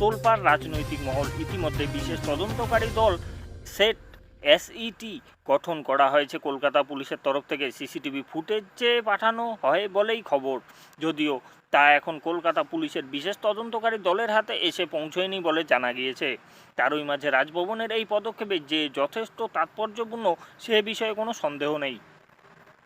তোলপাড় রাজনৈতিক মহল। ইতিমধ্যে বিশেষ তদন্তকারী দল সেট এসইটি গঠন করা হয়েছে। কলকাতা পুলিশের তরফ থেকে সিসিটিভি ফুটেজ চেয়ে পাঠানো হয় বলেই খবর। যদিও তা এখন কলকাতা পুলিশের বিশেষ তদন্তকারী দলের হাতে এসে পৌঁছয়নি বলে জানা গিয়েছে। তারই মাঝে রাজভবনের এই পদক্ষেপে যে যথেষ্ট তাৎপর্যপূর্ণ সে বিষয়ে কোনো সন্দেহ নেই।